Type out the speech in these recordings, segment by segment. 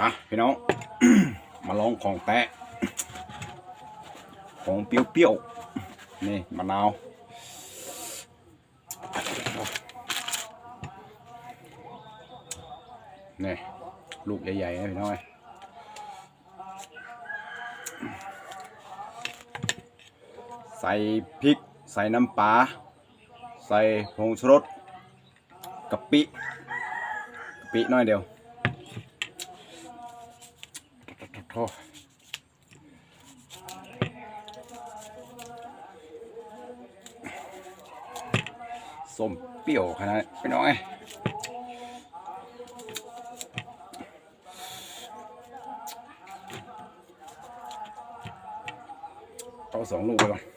มาพี่น้อง มาลองของแตะของเปรี้ยวๆนี่มะนาวนี่ลูกใหญ่ๆนะพี่น้อยใส่พริก ใส่น้ำปลาใส่ผงชูรสกะปิกะปิน้อยเดียว โอ้ส้มเปรี้ยวขนาดนี้พี่น้อยเอาสองลูกไปก่อน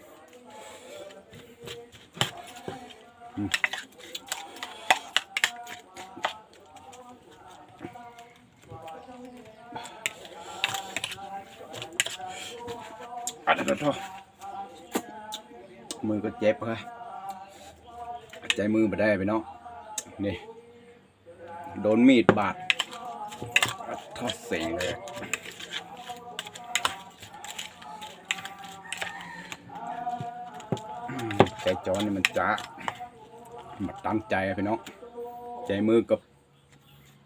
อะเดี๋ยวเดี๋ยวมือก็เจ็บเลยใจมือไปได้ไปเนาะนี่โดนมีดบาดอะทอดเสียงเลยใจจอนี่มันจ้ามาตั้งใจอะพี่น้องใจมือกับ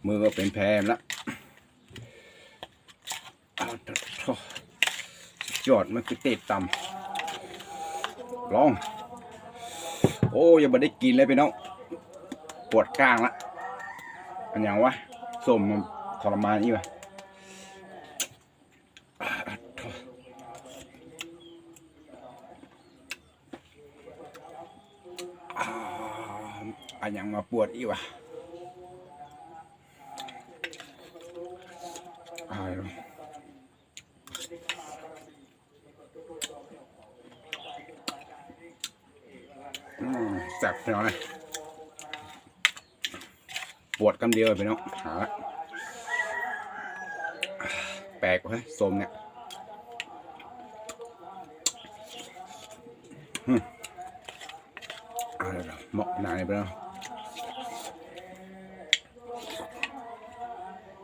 มือก็เป็นแผลแล้วอะเดี๋ยวเดี๋ยว ยอดมันคือเตะต่ำลอง โอ้ยังไม่ได้กินเลยพี่น้องปวดกลางละอันอย่างวะสมมันทรมานนี่วะอันอย่างมาปวดอีวะอ่า อื มแสบพี่น้องเลยปวดกำเดียวเลยพี่น้องหาละแปลกเว้ยสมเนี่ยอะไรเหมาะหนาเลยพี่น้อง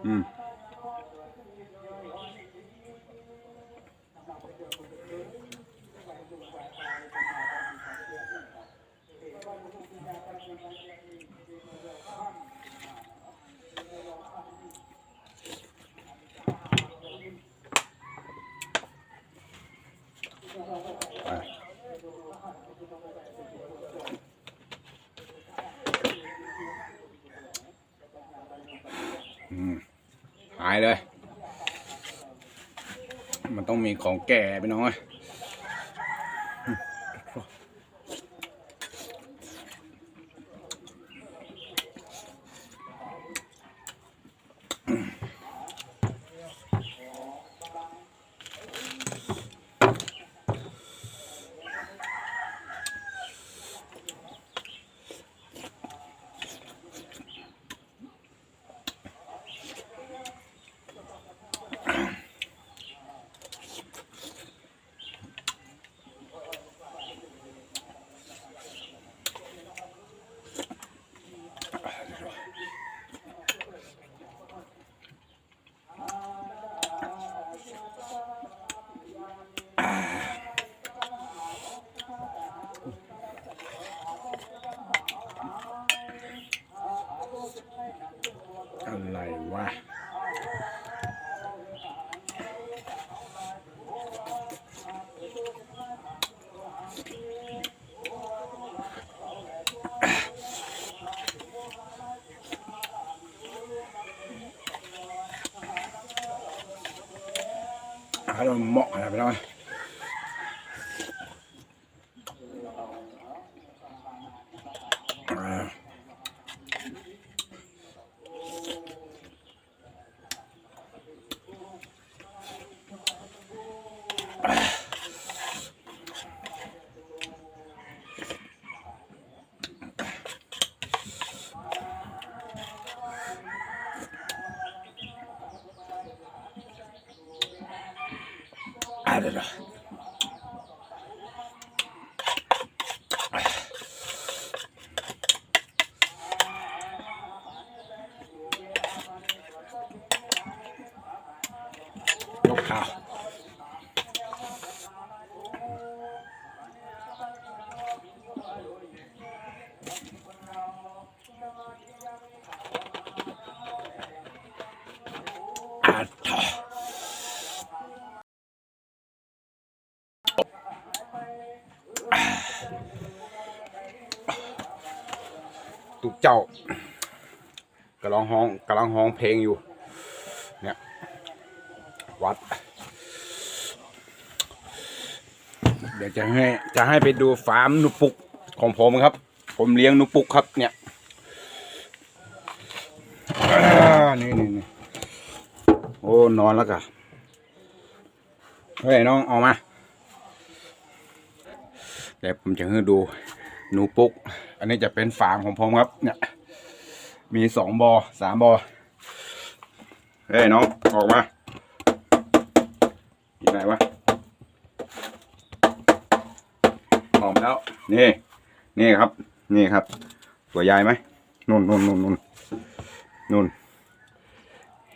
อืม หายเลย มันต้องมีของแก่ไปน้อย อะไรวะอาเราเหมาะอะไรไปแล้วอ่า Đây nè. ตุกเจ้ากำลังห้องกำลังห้องเพลงอยู่ เนี่ย วัด เดี๋ยวจะให้จะให้ไปดูฟาร์มนุปุกของผมครับ ผมเลี้ยงนุปุกครับ เนี่ยนี่นี่นี่โอ้นอนแล้วกะเฮ้ยน้องออกมาเดี๋ยวผมจะให้ดูหนูปุก อันนี้จะเป็นฟาร์มของผมครับ เนี่ย มีสองบอสามบอเฮ้ยน้องออกมาอยู่ไหนวะออกมาแล้ว นี่ นี่ครับ นี่ครับตัวใหญ่ไหมนุ่นนุ่นนุ่นนุ่นนุ่น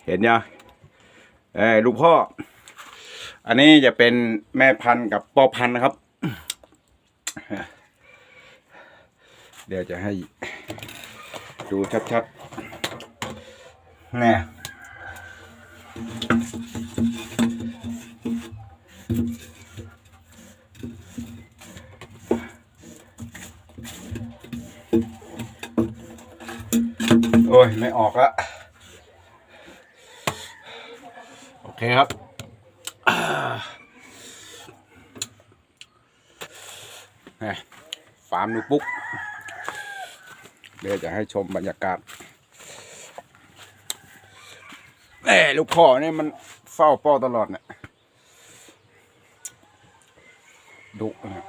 เห็นยังเอ้ลูกพ่อ อันนี้จะเป็นแม่พันธุ์กับพ่อพันธุ์นะครับ เดี๋ยวจะให้ดูชัดๆเนี่ยโอ้ย ไม่ออกละโอเคครับอ่าเนี่ยฟาร์มนูปุ๊ก เดี๋ยวจะให้ชมบรรยากาศแหมลูกพ่อเนี่ยมันเฝ้าป้อตลอดเนี่ยดุนะ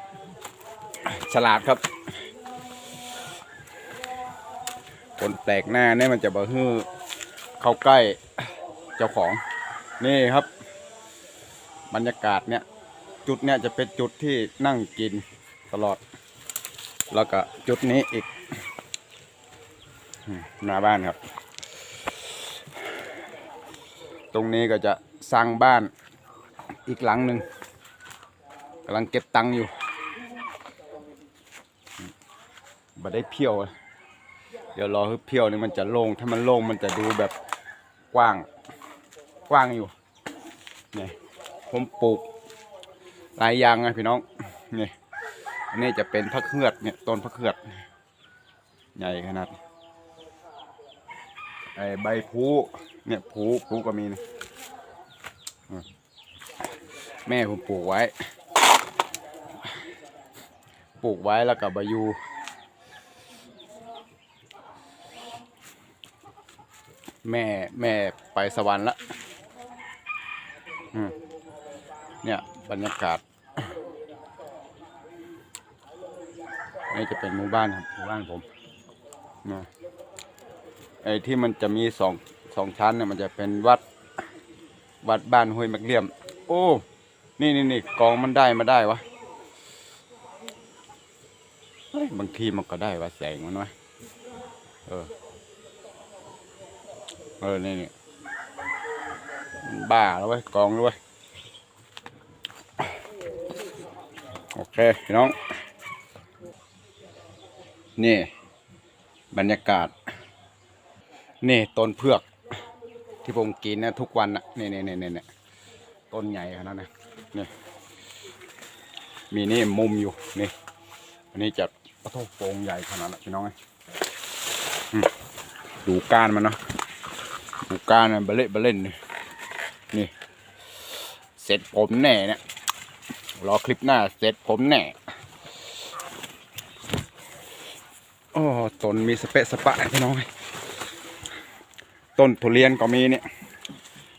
ฉลาดครับ คนแปลกหน้าเนี่ยมันจะบ่ฮื้อเข้าใกล้เจ้าของ นี่ครับ บรรยากาศเนี่ย จุดเนี่ยจะเป็นจุดที่นั่งกินตลอด แล้วก็จุดนี้อีก หน้าบ้านครับ ตรงนี้ก็จะสร้างบ้านอีกหลังหนึ่งกำลังเก็บตังค์อยู่บ่ได้เพียวเดี๋ยวรอให้เพียวนี่มันจะโล่งถ้ามันโล่งมันจะดูแบบกว้างกว้างอยู่นี่ผมปลูกหลายอย่างไงพี่น้องนี่นนี้จะเป็นพักเขือดเนี่ยต้นพักเขือด ใหญ่ขนาด ไอใบพูเนี่ยพูพูก็มีนะแม่ผมปลูกไว้ ปลูกไว้แล้วกับใบยูแม่แม่ไปสวรรค์ละเนี่ยบรรยากาศนี่จะเป็นหมู่บ้านครับหมู่บ้านผมนะ ไอ้ที่มันจะมีสองสองชั้นเนี่ยมันจะเป็นวัดวัดบ้านห้วยแมกเลี่ยม โอ้ นี่นี่นี่กองมันได้มาได้วะเฮ้ยบางทีมันก็ได้วะแสงมันวะเออ เออ นี่นี่บ้าแล้วเว้ยกองแล้วว้ยโอเคพี่น้อง นี่ บรรยากาศ นี่ต้นเพือก ที่ผมกินนะทุกวันนะนี่นี่นี่นี่นี่ต้นใหญ่ขนาดนั้นนี่มีนี่มุมอยู่นี่อันนี้จะกระทบโปงใหญ่ขนาดนั้นพี่น้องไงอืมดูก้านมันเนาะดูก้านมันเบลเล่เบลเล่นนี่นี่เสร็จผมแน่เนี่ยรอคลิปหน้าเสร็จผมแน่โอ้ต้นมีสเปะสปะพี่น้อง ต้นทุเรียนก็มีเนี่ย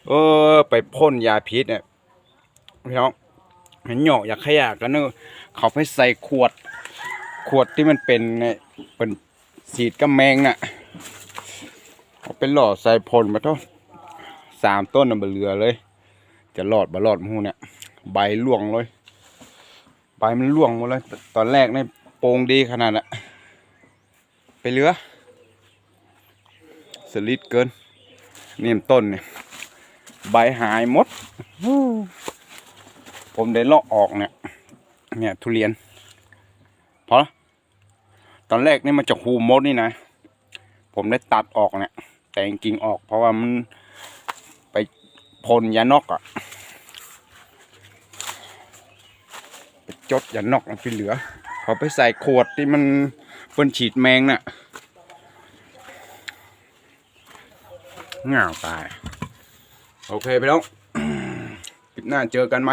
เออ ไปพ่นยาพิษเนี่ยพี่น้องเห็นหยอกอยากขยะกันเนอะเขาไปใส่ขวด ขวดที่มันเป็นเนี่ยเป็นสีดกระแมงน่ะเอาเป็นหลอดใส่พ่นมาเท่าสามต้นน่ะเบเหลือเลย จะรอดบ่รอดมูเนี่ย ใบร่วงเลย ใบมันร่วงหมดเลย ตอนแรกเนี่ยโปร่งดีขนาดน่ะ ไปเหลือสลิดเกิน นี่มนต้นเนี่ยใบหายหมด ผมได้เลาะออกเนี่ย เนี่ยทุเรียนพอละตอนแรกนี่มันจะหูมดนี่นะ ผมได้ตัดออกเนี่ย แต่งกิ่งออก เพราะว่ามันไปพ่นยานอกอะไปจดยานอกแล้วไปเหลือเขาไปใส่ขวดที่มันเปิ้นฉีดแมงน่ะ เงาตาย โอเคไปแล้วคลิปหน้าเจอกันไหม